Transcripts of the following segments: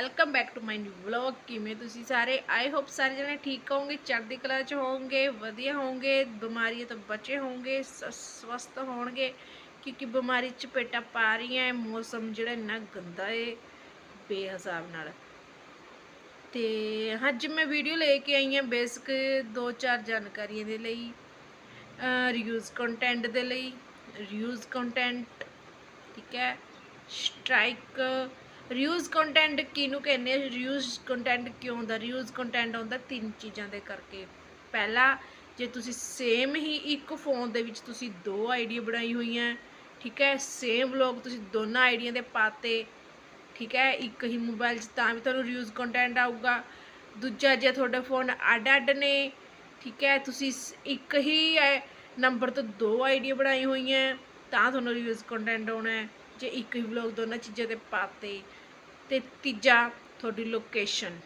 Welcome back to my new vlog ਕਿਵੇਂ ਤੁਸੀਂ ਸਾਰੇ? ਆਈ ਹੋਪ ਸਾਰੇ ਜਣੇ ਠੀਕ ਹੋਵੋਗੇ, ਚੜ੍ਹਦੀ ਕਲਾ 'ਚ ਹੋਵੋਗੇ, ਵਧੀਆ ਹੋਵੋਗੇ, ਬਿਮਾਰੀਆਂ ਤੋਂ ਬਚੇ ਹੋਵੋਗੇ, ਸ- ਸਵਸਥ ਹੋਣਗੇ ਕਿਉਂਕਿ ਬਿਮਾਰੀ ਚਪੇਟਾ ਪਾ ਰਹੀਆਂ ਹੈ ਮੌਸਮ ਜਿਹੜਾ ਇੰਨਾ ਗੰਦਾ ਏ, ਬੇਹਿਸਾਬ ਨਾਲ। ਤੇ ਅੱਜ ਮੈਂ ਵੀਡੀਓ ਲੈ ਕੇ ਆਈ ਹਾਂ ਬੇਸਿਕ ਦੋ ਚਾਰ ਜਾਣਕਾਰੀਆਂ ਦੇ ਲਈ ਰਿਵਿਊਜ਼ ਕੰਟੈਂਟ ਦੇ ਲਈ ਰਿਯੂਜ਼ ਕੰਟੈਂਟ ਠੀਕ ਹੈ ਸਟ੍ਰਾਈਕ ਰਿਊਜ਼ ਕੰਟੈਂਟ ਕਿਹਨੂੰ ਕਹਿੰਦੇ ਆ? ਰਿਯੂਜ਼ ਕੰਟੈਂਟ ਕਿਉਂ ਹੁੰਦਾ? ਰਿਊਜ਼ ਕੰਟੈਂਟ ਹੁੰਦਾ ਤਿੰਨ ਚੀਜ਼ਾਂ ਦੇ ਕਰਕੇ। ਪਹਿਲਾ, ਜੇ ਤੁਸੀਂ ਸੇਮ ਹੀ ਇੱਕ ਫੋਨ ਦੇ ਵਿੱਚ ਤੁਸੀਂ ਦੋ ਆਈਡੀ ਬਣਾਈ ਹੋਈਆਂ, ਠੀਕ ਹੈ? ਸੇਮ ਵਲੌਗ ਤੁਸੀਂ ਦੋਨਾਂ ਆਈਡੀਆਂ ਦੇ ਪਾਤੇ, ਠੀਕ ਹੈ? ਇੱਕ ਹੀ ਮੋਬਾਈਲ 'ਚ ਤਾਂ ਵੀ ਤੁਹਾਨੂੰ ਰਿਊਜ਼ ਕੰਟੈਂਟ ਆਊਗਾ। ਦੂਜਾ, ਜੇ ਤੁਹਾਡੇ ਫੋਨ ਅੱਡ-ਅੱਡ ਨੇ, ਠੀਕ ਹੈ? ਤੁਸੀਂ ਸ- ਇੱਕ ਹੀ ਨੰਬਰ ਤੋਂ ਦੋ ਆਈਡੀਆ ਬਣਾਈ ਹੋਈਆਂ, ਤਾਂ ਤੁਹਾਨੂੰ ਰਿਯੂਜ਼ ਕੰਟੈਂਟ ਆਉਣਾ ਹੈ। ਜੇ ਇੱਕ ਹੀ ਵਲੌਗ ਦੋਨਾਂ ਚੀਜ਼ਾਂ ਤੇ ਪਾਤੇ ਤੇ ਤੀਜਾ, ਤੁਹਾਡੀ ਲੋਕੇਸ਼ਨ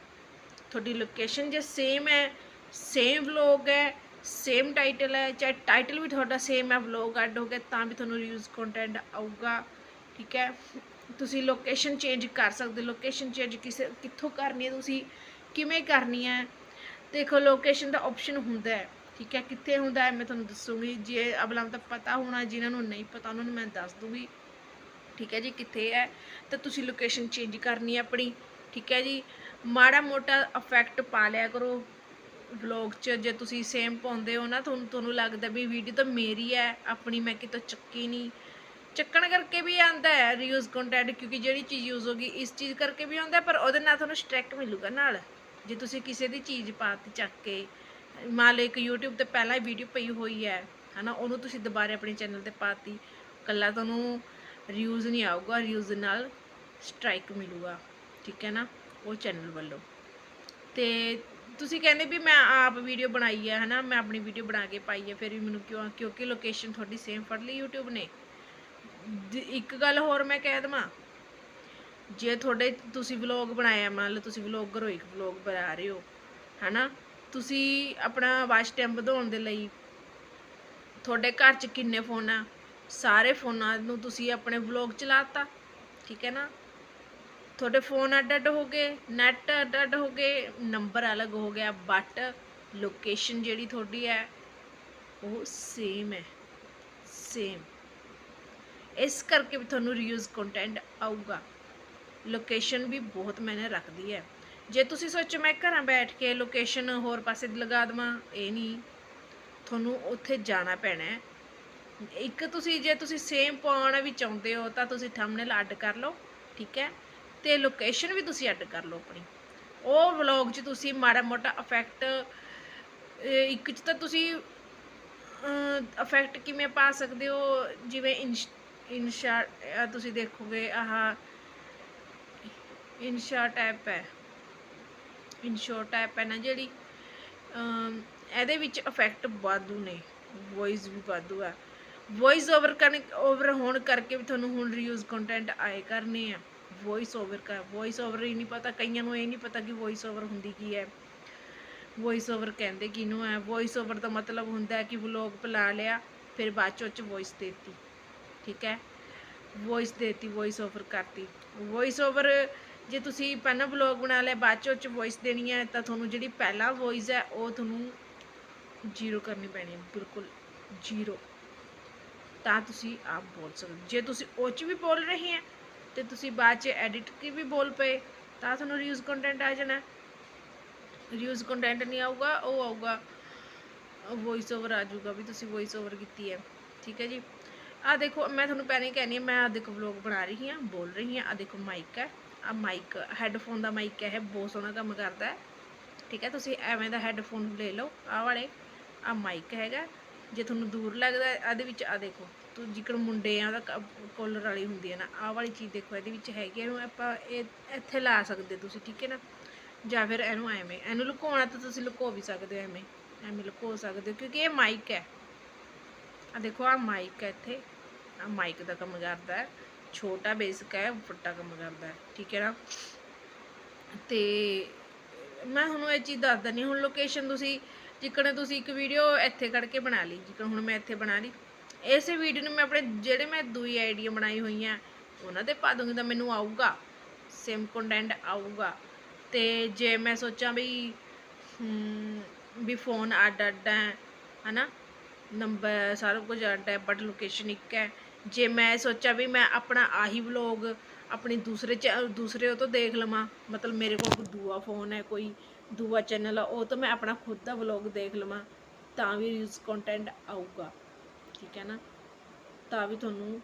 ਤੁਹਾਡੀ ਲੋਕੇਸ਼ਨ ਜੇ ਸੇਮ ਹੈ ਸੇਮ ਵਲੌਗ ਹੈ ਸੇਮ ਟਾਈਟਲ ਹੈ, ਚਾਹੇ ਟਾਈਟਲ ਵੀ ਤੁਹਾਡਾ ਸੇਮ ਹੈ ਵਲੌਗ ਐਡ ਹੋ ਗਿਆ, ਤਾਂ ਵੀ ਤੁਹਾਨੂੰ ਰਿਯੂਜ਼ ਕੰਟੈਂਟ ਆਊਗਾ, ਠੀਕ ਹੈ? ਤੁਸੀਂ ਲੋਕੇਸ਼ਨ ਚੇਂਜ ਕਰ ਸਕਦੇ ਲੋਕੇਸ਼ਨ ਚੇਂਜ ਕਿਸੇ, ਕਿੱਥੋਂ ਕਰਨੀ ਹੈ ਤੁਸੀਂ, ਕਿਵੇਂ ਕਰਨੀ ਹੈ? ਦੇਖੋ ਲੋਕੇਸ਼ਨ ਦਾ ਆਪਸ਼ਨ ਹੁੰਦਾ ਹੈ, ਠੀਕ ਹੈ? ਕਿੱਥੇ ਹੁੰਦਾ ਹੈ, ਮੈਂ ਤੁਹਾਨੂੰ ਦੱਸੂਗੀ, ਜੇ ਅਬਲਾਂ ਤਾਂ ਪਤਾ ਹੋਣਾ, ਜਿਨ੍ਹਾਂ ਨੂੰ ਨਹੀਂ ਪਤਾ, ਉਹਨਾਂ ਨੂੰ ਮੈਂ ਦੱਸ ਦੂੰਗੀ। ਠੀਕ ਹੈ ਜੀ, ਕਿੱਥੇ ਹੈ? ਤਾਂ ਤੁਸੀਂ ਲੋਕੇਸ਼ਨ ਚੇਂਜ ਕਰਨੀ ਆਪਣੀ, ਠੀਕ ਹੈ ਜੀ। ਮਾੜਾ ਮੋਟਾ ਇਫੈਕਟ ਪਾ ਲਿਆ ਕਰੋ ਵਲੌਗ 'ਚ, ਜੇ ਤੁਸੀਂ ਸੇਮ ਪਾਉਂਦੇ ਹੋ ਨਾ, ਤੁਹਾਨੂੰ ਤੁਹਾਨੂੰ ਲੱਗਦਾ ਵੀ ਵੀਡੀਓ ਤਾਂ ਮੇਰੀ ਹੈ, ਆਪਣੀ ਮੈਂ ਕਿਤੋਂ ਚੱਕੀ ਨਹੀਂ। ਚੱਕਣ ਕਰਕੇ ਵੀ ਆਂਦਾ ਹੈ ਰੀਯੂਜ਼ ਕੰਟੈਂਟ ਕਿਉਂਕਿ ਜਿਹੜੀ ਚੀਜ਼ ਯੂਜ਼ ਹੋਗੀ ਇਸ ਚੀਜ਼ ਕਰਕੇ ਵੀ ਆਉਂਦਾ ਪਰ ਉਹਦੇ ਨਾਲ ਤੁਹਾਨੂੰ ਸਟ੍ਰੈਕ ਮਿਲੂਗਾ ਨਾਲ। ਜੇ ਤੁਸੀਂ ਕਿਸੇ ਦੀ ਚੀਜ਼ ਪਾਤੀ ਚੱਕ ਕੇ ਮੰਨ ਲਓ ਇੱਕ YouTube ਤੇ ਪਹਿਲਾਂ ਹੀ ਵੀਡੀਓ ਪਈ ਹੋਈ ਹੈ, ਹਨਾ, ਉਹਨੂੰ ਤੁਸੀਂ ਦੁਬਾਰਾ ਆਪਣੇ ਚੈਨਲ ਤੇ ਪਾਤੀ, ਕੱਲਾ ਤੁਹਾਨੂੰ ਰਿਊਜ਼ ਨਹੀਂ ਆਊਗਾ ਰਿਊਜ਼ ਨਾਲ ਸਟ੍ਰਾਈਕ ਮਿਲੂਗਾ, ਠੀਕ ਹੈ ਨਾ, ਉਹ ਚੈਨਲ ਵੱਲੋਂ। ਤੇ ਤੁਸੀਂ ਕਹਿੰਦੇ ਵੀ ਮੈਂ ਆਪ ਵੀਡੀਓ ਬਣਾਈ ਹੈ, ਹਨਾ, ਮੈਂ ਆਪਣੀ ਵੀਡੀਓ ਬਣਾ ਕੇ ਪਾਈ ਹੈ, ਫਿਰ ਵੀ ਮੈਨੂੰ ਕਿਉਂ, ਕਿਉਂਕਿ ਲੋਕੇਸ਼ਨ ਤੁਹਾਡੀ ਸੇਮ ਫੜ ਲਈ YouTube ਨੇ। ਦ- ਇੱਕ ਗੱਲ ਹੋਰ ਮੈਂ ਕਹਿ ਦਵਾਂ, ਜੇ ਤੁਹਾਡੇ, ਤੁਸੀਂ ਵਲੌਗ ਬਣਾਇਆ, ਮੰਨ ਲਓ ਤੁਸੀਂ ਵਲੌਗਰ ਹੋ ਇੱਕ ਵਲੌਗ ਬਣਾ ਰਹੇ ਹੋ, ਹਨਾ, ਤੁਸੀਂ ਆਪਣਾ ਵਾਚ ਟਾਈਮ ਵਧਾਉਣ ਦੇ ਲਈ ਤੁਹਾਡੇ ਘਰ 'ਚ ਕਿੰਨੇ ਫੋਨ ਆ? ਸਾਰੇ ਫੋਨਾਂ ਨੂੰ ਤੁਸੀਂ ਆਪਣੇ ਵਲੌਗ ਚਲਾਤਾ ਠੀਕ ਹੈ ਨਾ? ਤੁਹਾਡੇ ਫੋਨ ਅੱਡ ਅੱਡ ਹੋ ਗਏ, ਨੈਟ ਅੱਡ ਅੱਡ ਹੋ ਗਏ, ਨੰਬਰ ਅਲੱਗ ਹੋ ਗਿਆ ਬਟ ਲੋਕੇਸ਼ਨ ਜਿਹੜੀ ਤੁਹਾਡੀ ਹੈ, ਉਹ ਸੇਮ ਹੈ ਸੇਮ ਇਸ ਕਰਕੇ ਵੀ ਤੁਹਾਨੂੰ ਰੀਯੂਜ਼ ਕੰਟੈਂਟ ਆਊਗਾ। ਲੋਕੇਸ਼ਨ ਵੀ ਬਹੁਤ ਮੈਨੇ ਰੱਖਦੀ ਹੈ। ਜੇ ਤੁਸੀਂ ਸੋਚੋ ਮੈਂ ਘਰਾਂ ਬੈਠ ਕੇ ਲੋਕੇਸ਼ਨ ਹੋਰ ਪਾਸੇ ਲਗਾ ਦੇਵਾਂ, ਇਹ ਨਹੀਂ। ਤੁਹਾਨੂੰ ਉੱਥੇ ਜਾਣਾ ਪੈਣਾ ਹੈ। ਇੱਕ ਤੁਸੀਂ ਜੇ ਤੁਸੀਂ ਸੇਮ ਪਾਉਣਾ ਵੀ ਚਾਹੁੰਦੇ ਹੋ ਤਾਂ ਤੁਸੀਂ ਥੰਬਨੇਲ ਐਡ ਕਰ ਲਓ, ਠੀਕ ਹੈ? ਤੇ ਲੋਕੇਸ਼ਨ ਵੀ ਤੁਸੀਂ ਐਡ ਕਰ ਲਓ ਆਪਣੀ। ਉਹ ਵਲੌਗ 'ਚ ਤੁਸੀਂ ਮਾੜਾ ਮੋਟਾ ਇਫੈਕਟ ਇੱਕ 'ਚ ਤਾਂ ਤੁਸੀਂ ਇਫੈਕਟ ਕਿਵੇਂ ਪਾ ਸਕਦੇ ਹੋ? ਜਿਵੇਂ ਇਨਸ਼ਾ ਤੁਸੀਂ ਦੇਖੋਗੇ, ਆਹ ਇਨਸ਼ਾ ਟੈਪ ਹੈ। ਇਨਸ਼ੋਟ ਟੈਪ ਹੈ ਨਾ ਜਿਹੜੀ ਇਹਦੇ ਵਿੱਚ ਇਫੈਕਟ ਵਾਧੂ ਨੇ ਵੌਇਸ ਵੀ ਵਾਧੂ ਹੈ। ਵੌਇਸ ਓਵਰ ਕਰਨ ਓਵਰ ਹੋਣ ਕਰਕੇ ਵੀ ਤੁਹਾਨੂੰ ਹੁਣ ਰੀਯੂਜ਼ ਕੰਟੈਂਟ ਆਏ ਕਰਨੇ ਆ। ਵੌਇਸ ਓਵਰ ਕਰ ਵੌਇਸ ਓਵਰ ਹੀ ਨਹੀਂ ਪਤਾ, ਕਈਆਂ ਨੂੰ ਇਹ ਨਹੀਂ ਪਤਾ ਕਿ ਵੌਇਸ ਓਵਰ ਹੁੰਦੀ ਕੀ ਹੈ। ਵੌਇਸ ਓਵਰ ਕਹਿੰਦੇ ਕਿਹਨੂੰ ਹੈ ਵੌਇਸ ਓਵਰ ਦਾ ਮਤਲਬ ਹੁੰਦਾ ਹੈ ਕਿ ਵਲੋਗ ਬੁਲਾ ਲਿਆ, ਫਿਰ ਬਾਅਦ ਚੋਂ ਚ ਵੌਇਸ ਦੇਤੀ। ਠੀਕ ਹੈ? ਵੌਇਸ ਦੇਤੀ ਵੌਇਸ ਓਵਰ ਕਰਤੀ। ਵੌਇਸ ਓਵਰ ਜੇ ਤੁਸੀਂ ਪਹਿਲਾਂ ਵਲੋਗ ਬਣਾ ਲਿਆ, ਬਾਅਦ ਚੋਂ ਚ ਵੌਇਸ ਦੇਣੀ ਹੈ, ਤਾਂ ਤੁਹਾਨੂੰ ਜਿਹੜੀ ਪਹਿਲਾ ਵੌਇਸ ਹੈ, ਉਹ ਤੁਹਾਨੂੰ ਜ਼ੀਰੋ ਕਰਨੀ ਪੈਣੀ ਹੈ। ਬਿਲਕੁਲ ਜ਼ੀਰੋ ਤਾਂ ਤੁਸੀਂ ਆਪ ਬੋਲ ਸਕਦੇ ਜੇ ਤੁਸੀਂ ਉਹ 'ਚ ਵੀ ਬੋਲ ਰਹੇ ਹੈ ਤੇ ਤੁਸੀਂ ਬਾਅਦ 'ਚ ਐਡਿਟ ਕੀ ਵੀ ਬੋਲ ਪਏ, ਤਾਂ ਤੁਹਾਨੂੰ ਰਿਊਜ਼ ਕੰਟੈਂਟ ਆ ਜਾਣਾ। ਰਿਊਜ਼ ਕੰਟੈਂਟ ਨਹੀਂ ਆਊਗਾ, ਉਹ ਆਊਗਾ ਵੌਇਸ ਓਵਰ ਆ ਜਾਊਗਾ ਵੀ ਤੁਸੀਂ ਵੌਇਸ ਓਵਰ ਕੀਤੀ ਹੈ। ਠੀਕ ਹੈ ਜੀ? ਆ ਦੇਖੋ, ਮੈਂ ਤੁਹਾਨੂੰ ਪਹਿਲਾਂ ਹੀ ਕਹਿੰਦੀ ਮੈਂ ਆ ਦੇਖੋ ਵਲੌਗ ਬਣਾ ਰਹੀ ਹਾਂ, ਬੋਲ ਰਹੀ ਹਾਂ। ਆ ਦੇਖੋ ਮਾਈਕ ਹੈ ਆ ਮਾਈਕ ਹੈੱਡਫੋਨ ਦਾ ਮਾਈਕ ਹੈ, ਇਹ ਬਹੁਤ ਸੋਹਣਾ ਕੰਮ ਕਰਦਾ ਹੈ। ਠੀਕ ਹੈ, ਤੁਸੀਂ ਐਵੇਂ ਦਾ ਹੈੱਡਫੋਨ ਲੈ ਲਓ ਆ ਵਾਲੇ ਆ ਮਾਈਕ ਹੈਗਾ। ਜੇ ਤੁਹਾਨੂੰ ਦੂਰ ਲੱਗਦਾ ਇਹਦੇ ਵਿੱਚ ਆ ਦੇਖੋ। ਜਿਕਰ ਮੁੰਡੇ ਆ ਉਹਦਾ ਕੋਲਰ ਵਾਲੀ ਹੁੰਦੀ ਹੈ ਨਾ ਆਹ ਵਾਲੀ ਚੀਜ਼ ਦੇਖੋ ਇਹਦੇ ਵਿੱਚ ਹੈਗੀ ਹੈ, ਇਹਨੂੰ ਆਪਾਂ ਇਹ ਇੱਥੇ ਲਾ ਸਕਦੇ ਤੁਸੀਂ ਠੀਕ ਹੈ ਨਾ? ਜਾਂ ਫਿਰ ਇਹਨੂੰ ਐਵੇਂ ਇਹਨੂੰ ਲੁਕਾਉਣਾ ਤਾਂ ਤੁਸੀਂ ਲੁਕੋ ਵੀ ਸਕਦੇ ਹੋ ਐਵੇਂ ਐਵੇਂ ਲੁਕੋ ਸਕਦੇ ਹੋ ਕਿਉਂਕਿ ਇਹ ਮਾਈਕ ਹੈ। ਆ ਦੇਖੋ ਆ ਮਾਈਕ ਹੈ ਇੱਥੇ ਆ ਮਾਈਕ ਦਾ ਕੰਮ ਕਰਦਾ ਹੈ ਛੋਟਾ ਬੇਸਿਕ ਹੈ ਵੱਡਾ ਕੰਮ ਕਰਦਾ ਹੈ ਠੀਕ ਹੈ ਨਾ? ਤੇ ਮੈਂ ਤੁਹਾਨੂੰ ਇਹ ਚੀਜ਼ ਦੱਸ ਦਿੰਦੀ ਹਾਂ। ਹੁਣ ਲੋਕੇਸ਼ਨ ਤੁਸੀਂ ਜਿੱਕਣ ਤੁਸੀਂ ਇੱਕ ਵੀਡੀਓ ਇੱਥੇ ਕੱਢ ਕੇ ਬਣਾ ਲਈ ਜਿੱਕਣ ਹੁਣ ਮੈਂ ਇੱਥੇ ਬਣਾ ਲਈ। ਇਸ ਵੀਡੀਓ ਨੂੰ ਮੈਂ ਆਪਣੇ ਜਿਹੜੇ ਮੈਂ ਦੂਈ ਆਈਡੀਆ ਬਣਾਈ ਹੋਈਆਂ, ਉਹਨਾਂ ਤੇ ਪਾ ਦੂੰਗੀ ਤਾਂ ਮੈਨੂੰ ਆਊਗਾ। ਸੇਮ ਕੰਟੈਂਟ ਆਊਗਾ। ਤੇ ਜੇ ਮੈਂ ਸੋਚਾਂ ਵੀ ਵੀ ਫੋਨ ਅੱਡ ਅੱਡ ਹੈ, ਹਨਾ? ਨੰਬਰ ਸਾਰਾ ਕੁਝ ਅੱਡ ਹੈ ਬਟ ਲੋਕੇਸ਼ਨ ਇੱਕ ਹੈ। ਜੇ ਮੈਂ ਸੋਚਾਂ ਵੀ ਮੈਂ ਆਪਣਾ ਆਹੀ ਵਲੋਗ ਆਪਣੀ ਦੂਸਰੇ ਚ, ਦੂਸਰੇ ਉਹ ਤੋਂ ਦੇਖ ਲਵਾਂ, ਮਤਲਬ ਮੇਰੇ ਕੋਲ ਦੂਆ ਫੋਨ ਹੈ, ਕੋਈ ਦੂਆ ਚੈਨਲ ਆ, ਉਹ ਤੋਂ ਮੈਂ ਆਪਣਾ ਖੁਦ ਦਾ ਵਲੋਗ ਦੇਖ ਲਵਾਂ, ਤਾਂ ਵੀ ਰੀਲਸ ਕੰਟੈਂਟ ਆਊਗਾ। ਠੀਕ ਹੈ ਨਾ? ਤਾਂ ਵੀ ਤੁਹਾਨੂੰ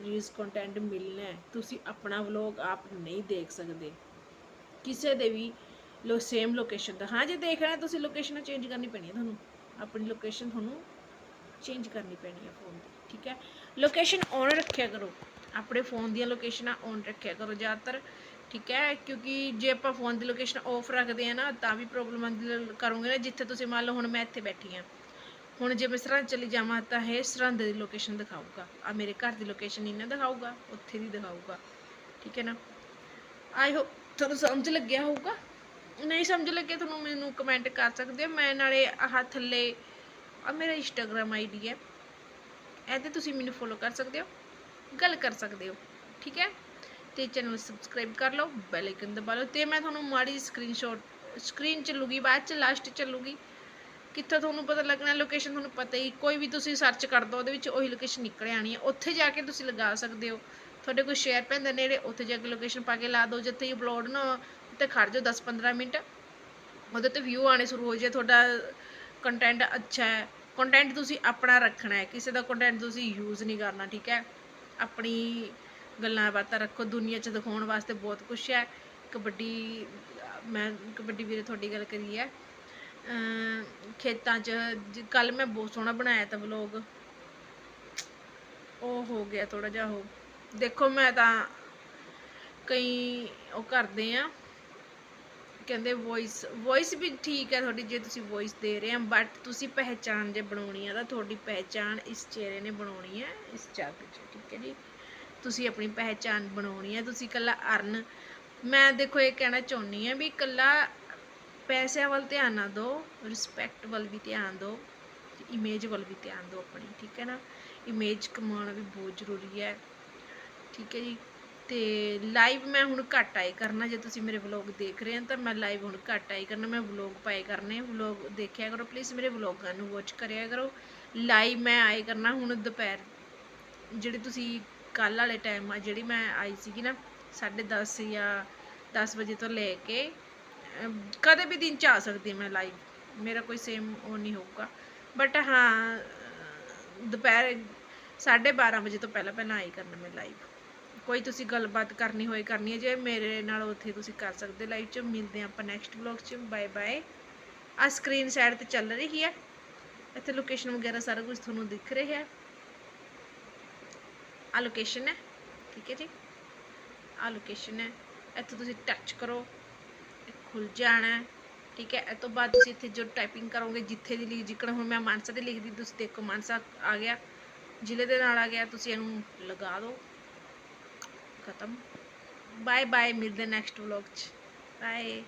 ਰੀਲਸ ਕੰਟੈਂਟ ਮਿਲਣਾ ਹੈ। ਤੁਸੀਂ ਆਪਣਾ ਵਲੋਗ ਆਪ ਨਹੀਂ ਦੇਖ ਸਕਦੇ। ਕਿਸੇ ਦੇ ਵੀ ਲੋ ਸੇਮ ਲੋਕੇਸ਼ਨ ਦਾ। ਹਾਂ, ਜੇ ਦੇਖਣਾ ਹੈ, ਤੁਸੀਂ ਲੋਕੇਸ਼ਨ ਚੇਂਜ ਕਰਨੀ ਪੈਣੀ ਹੈ ਤੁਹਾਨੂੰ। ਆਪਣੀ ਲੋਕੇਸ਼ਨ ਤੁਹਾਨੂੰ ਚੇਂਜ ਕਰਨੀ ਪੈਣੀ ਹੈ ਫੋਨ ਦੀ, ਠੀਕ ਹੈ? ਲੋਕੇਸ਼ਨ ਔਨ ਰੱਖਿਆ ਕਰੋ। ਆਪਣੇ ਫੋਨ ਦੀਆਂ ਲੋਕੇਸ਼ਨਾਂ ਔਨ ਰੱਖਿਆ ਕਰੋ ਜ਼ਿਆਦਾਤਰ, ਠੀਕ ਹੈ? ਕਿਉਂਕਿ ਜੇ ਆਪਾਂ ਫੋਨ ਦੀ ਲੋਕੇਸ਼ਨ ਆਫ ਰੱਖਦੇ ਆ ਨਾ, ਤਾਂ ਵੀ ਪ੍ਰੋਬਲਮ ਆਉਂਦੀ ਕਰੋਗੇ ਨਾ। ਜਿੱਥੇ ਤੁਸੀਂ ਮੰਨ ਲਓ, ਹੁਣ ਮੈਂ ਇੱਥੇ ਬੈਠੀ ਹਾਂ। ਹੁਣ ਜੇ ਮੈਂ ਸਰਹੰਦ ਚਲੀ ਜਾਵਾਂ ਤਾਂ ਇਹ ਸਰਹੰਦ ਦੀ ਲੋਕੇਸ਼ਨ ਦਿਖਾਊਗਾ। ਆ ਮੇਰੇ ਘਰ ਦੀ ਲੋਕੇਸ਼ਨ ਨਹੀਂ ਨਾ ਦਿਖਾਊਗਾ, ਉੱਥੇ ਦੀ ਦਿਖਾਊਗਾ। ਠੀਕ ਹੈ ਨਾ? ਆਈ ਹੋਪ ਤੁਹਾਨੂੰ ਸਮਝ ਲੱਗਿਆ ਹੋਊਗਾ। ਨਹੀਂ ਸਮਝ ਲੱਗਿਆ ਤੁਹਾਨੂੰ ਮੈਨੂੰ ਕਮੈਂਟ ਕਰ ਸਕਦੇ ਹੋ। ਮੈਂ ਨਾਲੇ ਆਹ ਥੱਲੇ, ਆ ਮੇਰਾ ਇੰਸਟਾਗ੍ਰam ਆਈਡੀ ਹੈ। ਇਹਦੇ ਤੁਸੀਂ ਮੈਨੂੰ ਫੋਲੋ ਕਰ ਸਕਦੇ ਹੋ, ਗੱਲ ਕਰ ਸਕਦੇ ਹੋ। ਠੀਕ ਹੈ? ਤੇ ਚੈਨਲ ਸਬਸਕ੍ਰਾਈਬ ਕਰ ਲਓ ਬੈਲ ਆਈਕਨ ਦਬਾ ਲਓ। ਤੇ ਮੈਂ ਤੁਹਾਨੂੰ ਮਾੜੀ ਸਕਰੀਨਸ਼ਾਟ ਸਕਰੀਨ ਚੱਲੂਗੀ, ਬਾਅਦ ਚ ਲਾਸਟ ਚੱਲੂਗੀ। ਕਿੱਥੇ ਤੁਹਾਨੂੰ ਪਤਾ ਲੱਗਣਾ ਲੋਕੇਸ਼ਨ ਤੁਹਾਨੂੰ ਪਤਾ ਹੀ, ਕੋਈ ਵੀ ਤੁਸੀਂ ਸਰਚ ਕਰ ਦੋ, ਉਹਦੇ ਵਿੱਚ ਉਹੀ ਲੋਕੇਸ਼ਨ ਨਿਕਲ ਆਣੀ ਹੈ। ਉੱਥੇ ਜਾ ਕੇ ਤੁਸੀਂ ਲਗਾ ਸਕਦੇ ਹੋ। ਤੁਹਾਡੇ ਕੋਈ ਸ਼ੇਅਰ ਪੈਂਦਾ ਨੇੜੇ, ਉੱਥੇ ਜਾ ਕੇ ਲੋਕੇਸ਼ਨ ਪਾ ਕੇ ਲਾ ਦਿਓ ਜਿੱਥੇ ਹੀ ਅਪਲੋਡ ਨਾ ਉੱਤੇ ਖੜ ਜਾਓ 10-15 ਮਿੰਟ। ਉਹਦੇ ਤੇ ਵਿਊ ਆਣੇ ਸ਼ੁਰੂ ਹੋ ਜਾਏ, ਤੁਹਾਡਾ ਕੰਟੈਂਟ ਅੱਛਾ ਹੈ। ਕੰਟੈਂਟ ਤੁਸੀਂ ਆਪਣਾ ਰੱਖਣਾ ਹੈ, ਕਿਸੇ ਦਾ ਕੰਟੈਂਟ ਤੁਸੀਂ ਯੂਜ਼ ਨਹੀਂ ਕਰਨਾ, ਠੀਕ ਹੈ? ਆਪਣੀ ਗੱਲਾਂ ਬਾਤਾਂ ਰੱਖੋ, ਦੁਨੀਆ 'ਚ ਦਿਖਾਉਣ ਵਾਸਤੇ ਬਹੁਤ ਕੁਝ ਹੈ। ਕਬੱਡੀ, ਮੈਂ ਕਬੱਡੀ ਵੀਰੇ ਤੁਹਾਡੀ ਗੱਲ ਕਰੀ ਹੈ। ਖੇਤਾਂ 'ਚ ਕੱਲ ਮੈਂ ਬਹੁਤ ਸੋਹਣਾ ਬਣਾਇਆ ਤਾਂ ਵਲੋਗ ਉਹ ਹੋ ਗਿਆ ਥੋੜਾ ਜਿਹਾ ਉਹ। ਦੇਖੋ ਮੈਂ ਤਾਂ ਕਈ ਉਹ ਕਰਦੇ ਆ। ਕਹਿੰਦੇ ਵੌਇਸ ਵੌਇਸ ਵੀ ਠੀਕ ਹੈ ਤੁਹਾਡੀ, ਜੇ ਤੁਸੀਂ ਵੌਇਸ ਦੇ ਰਹੇ ਆ ਬਟ ਤੁਸੀਂ ਪਹਿਚਾਨ ਜੇ ਬਣਾਉਣੀ ਆ ਤਾਂ ਤੁਹਾਡੀ ਪਹਿਚਾਨ ਇਸ ਚਿਹਰੇ ਨੇ ਬਣਾਉਣੀ ਹੈ ਇਸ ਜੱਗ 'ਚ, ਠੀਕ ਹੈ ਜੀ? ਤੁਸੀਂ ਆਪਣੀ ਪਹਿਚਾਨ ਬਣਾਉਣੀ ਹੈ ਤੁਸੀਂ ਇਕੱਲਾ ਅਰਨ। ਮੈਂ ਦੇਖੋ ਇਹ ਕਹਿਣਾ ਚਾਹੁੰਦੀ ਆ ਵੀ ਇਕੱਲਾ ਪੈਸਿਆਂ ਵੱਲ ਧਿਆਨ ਨਾ ਦਿਓ ਰਿਸਪੈਕਟ ਵੱਲ ਵੀ ਧਿਆਨ ਦਿਓ ਇਮੇਜ ਵੱਲ ਵੀ ਧਿਆਨ ਦਿਓ ਆਪਣੀ, ਠੀਕ ਹੈ ਨਾ? ਇਮੇਜ ਕਮਾਉਣਾ ਵੀ ਬਹੁਤ ਜ਼ਰੂਰੀ ਹੈ, ਠੀਕ ਹੈ ਜੀ। ਤੇ ਲਾਈਵ ਮੈਂ ਹੁਣ ਘੱਟ ਆਏ ਕਰਨਾ, ਜੇ ਤੁਸੀਂ ਮੇਰੇ ਵਲੌਗ ਦੇਖ ਰਹੇ ਹੋ ਤਾਂ ਮੈਂ ਲਾਈਵ ਹੁਣ ਘੱਟ ਆਏ ਕਰਨਾ, ਮੈਂ ਵਲੌਗ ਪਾਏ ਕਰਨੇ ਵਲੌਗ ਦੇਖਿਆ ਕਰੋ ਪਲੀਜ਼ ਮੇਰੇ ਵਲੌਗਾਂ ਨੂੰ ਵਾਚ ਕਰਿਆ ਕਰੋ। ਲਾਈਵ ਮੈਂ ਆਏ ਕਰਨਾ ਹੁਣ ਦੁਪਹਿਰ, ਜਿਹੜੇ ਤੁਸੀਂ ਕੱਲ ਵਾਲੇ ਟਾਈਮ ਆ, ਜਿਹੜੀ ਮੈਂ ਆਈ ਸੀਗੀ ਨਾ 10:30 ਜਾਂ 10 ਵਜੇ ਤੋਂ ਲੈ ਕੇ ਕਦੇ ਵੀ ਦਿਨ ਚ ਆ ਸਕਦੀ ਮੈਂ ਲਾਈਵ ਮੇਰਾ ਕੋਈ ਸੇਮ ਉਹ ਨਹੀਂ ਹੋਊਗਾ। ਬਟ ਹਾਂ ਅਹ, ਦੁਪਹਿਰ 12:30 ਵਜੇ ਤੋਂ ਪਹਿਲਾਂ ਪਹਿਲਾਂ ਆਈ ਕਰਨਾ ਮੈਂ ਲਾਈਵ ਕੋਈ ਤੁਸੀਂ ਗੱਲਬਾਤ ਕਰਨੀ ਹੋਏ ਕਰਨੀ ਹੈ ਜੇ ਮੇਰੇ ਨਾਲ ਉੱਥੇ ਤੁਸੀਂ ਕਰ ਸਕਦੇ ਲਾਈਵ 'ਚ। ਮਿਲਦੇ ਹਾਂ ਆਪਾਂ ਨੈਕਸਟ ਵਲੌਗ 'ਚ। ਬਾਏ ਬਾਏ ਆ ਸਕਰੀਨ ਸਾਈਡ ਤੇ ਚੱਲ ਰਹੀ ਹੈ। ਇੱਥੇ ਲੋਕੇਸ਼ਨ ਵਗੈਰਾ ਸਾਰਾ ਕੁਝ ਤੁਹਾਨੂੰ ਦਿਖ ਰਿਹਾ। ਹੈ ਆ ਲੋਕੇਸ਼ਨ ਹੈ। ਠੀਕ ਹੈ ਜੀ। ਆ ਲੋਕੇਸ਼ਨ ਹੈ। ਇੱਥੇ ਤੁਸੀਂ ਟੱਚ ਕਰੋ। ਖੁੱਲ ਜਾਣਾ ਠੀਕ ਹੈ, ਇਹ ਤੋਂ ਬਾਅਦ ਤੁਸੀਂ ਇੱਥੇ ਜੋ ਟਾਈਪਿੰਗ ਕਰੋਗੇ, ਜਿੱਥੇ ਦੀ ਲਿਖ ਜਿੱਕਣ, ਹੁਣ ਮੈਂ ਮਾਨਸਾ ਦੇ ਲਿਖਦੀ ਤੁਸੀਂ ਦੇਖੋ, ਮਾਨਸਾ ਆ ਗਿਆ। ਜ਼ਿਲ੍ਹੇ ਦੇ ਨਾਲ ਆ ਗਿਆ, ਤੁਸੀਂ ਇਹਨੂੰ ਲਗਾ ਦਿਓ। ਖਤਮ। ਬਾਏ ਬਾਏ ਮਿਲਦੇ ਨੈਕਸਟ ਵਲੌਗ ਚ। ਬਾਏ